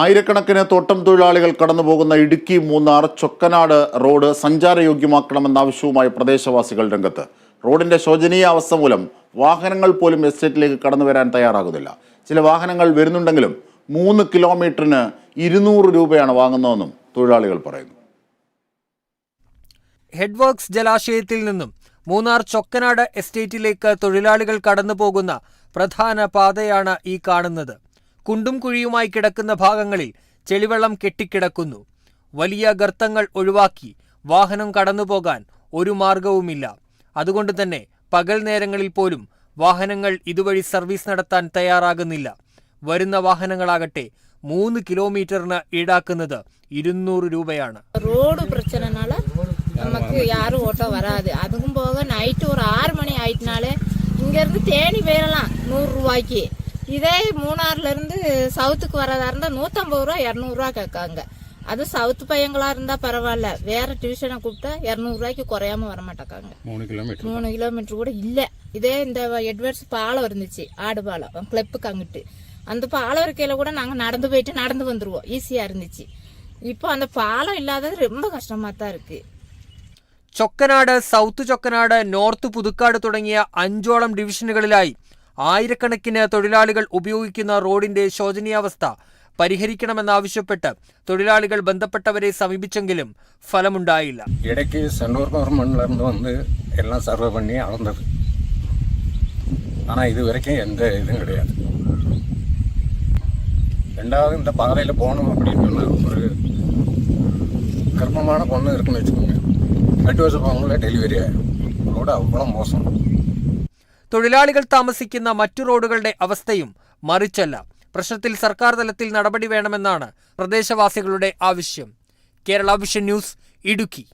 ആയിരക്കണക്കിന് തോട്ടം തൊഴിലാളികൾ കടന്നുപോകുന്ന ഇടുക്കി മൂന്നാർ ചൊക്കനാട് റോഡ് സഞ്ചാരയോഗ്യമാക്കണമെന്ന ആവശ്യവുമായി പ്രദേശവാസികൾ രംഗത്ത്. റോഡിന്റെ ശോചനീയ അവസ്ഥ മൂലം വാഹനങ്ങൾ പോലും എസ്റ്റേറ്റിലേക്ക് കടന്നു വരാൻ തയ്യാറാകുന്നില്ല. ചില വാഹനങ്ങൾ വരുന്നുണ്ടെങ്കിലും മൂന്ന് കിലോമീറ്ററിന് ഇരുന്നൂറ് രൂപയാണ് വാങ്ങുന്നതെന്നും തൊഴിലാളികൾ പറയുന്നു. ഹെഡ്വർക്സ് ജലാശയത്തിൽ നിന്നും മൂന്നാർ ചൊക്കനാട് എസ്റ്റേറ്റിലേക്ക് തൊഴിലാളികൾ കടന്നുപോകുന്ന പ്രധാന പാതയാണ് ഈ കാണുന്നത്. കുണ്ടും കുഴിയുമായി കിടക്കുന്ന ഭാഗങ്ങളിൽ ചെളിവെള്ളം കെട്ടിക്കിടക്കുന്നു വലിയ ഗർത്തങ്ങൾ ഒഴിവാക്കി വാഹനം കടന്നുപോകാൻ ഒരു മാർഗവുമില്ല അതുകൊണ്ട് തന്നെ പകൽ നേരങ്ങളിൽ പോലും വാഹനങ്ങൾ ഇതുവഴി സർവീസ് നടത്താൻ തയ്യാറാകുന്നില്ല വരുന്ന വാഹനങ്ങളാകട്ടെ മൂന്ന് കിലോമീറ്ററിന് ഈടാക്കുന്നത് ഇരുന്നൂറ് രൂപയാണ് ரோடு பிரச்சனைனால நமக்கு யாரும் ஓட்டம் வராது அதுக்கும் போக நைட்டு ஒரு ஆறு மணி ஆயிட்டுனாலே இங்கேருந்து தேனி போயிடலாம் நூறு ரூபாய்க்கு இதே மூணாறுல இருந்து சவுத்துக்கு வரதா இருந்தால் நூற்றம்பது ரூபா இரநூறுவா கேட்காங்க அது சவுத்து பையங்களா இருந்தா பரவாயில்ல வேற டியூஷனை கூப்பிட்டா இரநூறுவாய்க்கு குறையாம வர மாட்டாங்க மூணு கிலோமீட்டர் மூணு கிலோமீட்டர் கூட இல்லை இதே இந்த எட்வர்ட்ஸ் பாலம் இருந்துச்சு ஆடு பாலம் கிளப்புக்கு அங்கிட்டு அந்த பாலம் இருக்கையில கூட நாங்கள் நடந்து போயிட்டு நடந்து வந்துருவோம் ஈஸியாக இருந்துச்சு இப்போ அந்த பாலம் இல்லாதது ரொம்ப கஷ்டமாக தான் இருக்கு ചൊക്കനാട് സൗത്ത് ചൊക്കനാട് നോർത്ത് പുതുക്കാട് തുടങ്ങിയ അഞ്ചോളം ഡിവിഷനുകളിലായി ആയിരക്കണക്കിന് തൊഴിലാളികൾ ഉപയോഗിക്കുന്ന റോഡിന്റെ ശോചനീയാവസ്ഥ പരിഹരിക്കണമെന്നാവശ്യപ്പെട്ട് തൊഴിലാളികൾ ബന്ധപ്പെട്ടവരെ സമീപിച്ചെങ്കിലും ഫലമുണ്ടായില്ല இடைக்கு சென்னூர் கவர்மெண்ட்ல இருந்து வந்து எல்லாம் சர்வே பண்ணி அளந்தது ஆனால் இது வரைக்கும் எந்த இதுவும் கிடையாது ரெண்டாவது இந்த பாதையில் போகணும் அப்படின்னு சொன்னா ஒரு கர்ப்பமான பொண்ணு இருக்குன்னு வச்சுக்கோங்க எட்டு வருஷம் போகணும்ல டெலிவரி ஆயிடும் ரோடு அவ்வளோ மோசம் തൊഴിലാളികൾ താമസിക്കുന്ന മറ്റു റോഡുകളുടെ അവസ്ഥയും മറിച്ചല്ല. പ്രശ്നത്തിൽ സർക്കാർ തലത്തിൽ നടപടി വേണമെന്നാണ് പ്രദേശവാസികളുടെ ആവശ്യം. Kerala vision news Idukki.